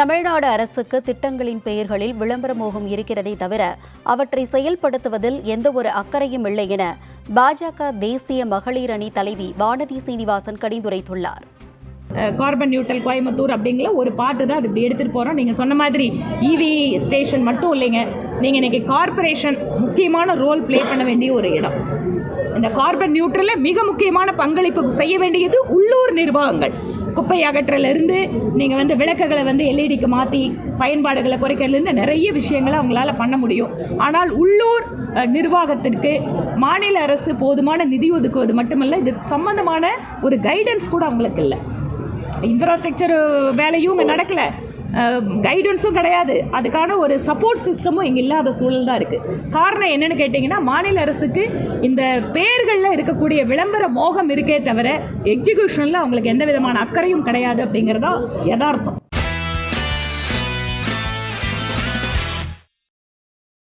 தமிழ்நாடு அரசுக்கு திட்டங்களின் பெயர்களில் விளம்பர மோகம் இருக்கிறதை தவிர அவற்றை செயல்படுத்துவதில் எந்தவொரு அக்கறையும் இல்லை என பாஜக தேசிய மகளிர் அணி தலைவி வானதி சீனிவாசன் கடிந்துரைத்துள்ளார். கார்பன் நியூட்ரல் கோயம்புத்தூர் அப்படிங்கிற ஒரு பாட்டு தான் அது இப்படி எடுத்துகிட்டு போகிறோம் நீங்கள் சொன்ன மாதிரி இவி ஸ்டேஷன் மட்டும் இல்லைங்க. நீங்கள் இன்றைக்கி கார்ப்பரேஷன் முக்கியமான ரோல் ப்ளே பண்ண வேண்டிய ஒரு இடம். இந்த கார்பன் நியூட்ரலில் மிக முக்கியமான பங்களிப்பு செய்ய வேண்டியது உள்ளூர் நிர்வாகங்கள். குப்பை அகற்றலேருந்து நீங்கள் வந்து விளக்குகளை வந்து எல்இடிக்கு மாற்றி பயன்பாடுகளை குறைக்கிறதுலேருந்து நிறைய விஷயங்களை அவங்களால பண்ண முடியும். ஆனால் உள்ளூர் நிர்வாகத்திற்கு மாநில அரசு போதுமான நிதி ஒதுக்குவது மட்டுமல்ல இது சம்பந்தமான ஒரு கைடன்ஸ் கூட அவங்களுக்கு இல்லை. இன்ஃப்ராஸ்ட்ரக்சர் வேலையும் இங்கே நடக்கலை. கைடன்ஸும் கிடையாது. அதுக்கான ஒரு சப்போர்ட் சிஸ்டமும் இங்கே இல்லாத சூழல் தான் இருக்குது காரணம் என்னென்னு கேட்டிங்கன்னா மாநில அரசுக்கு இந்த பெயர்களில் இருக்கக்கூடிய விளம்பர மோகம் இருக்கே தவிர எக்ஸிக்யூஷனில் அவங்களுக்கு எந்த விதமான அக்கறையும் கிடையாது அப்படிங்கிறதா யதார்த்தம்.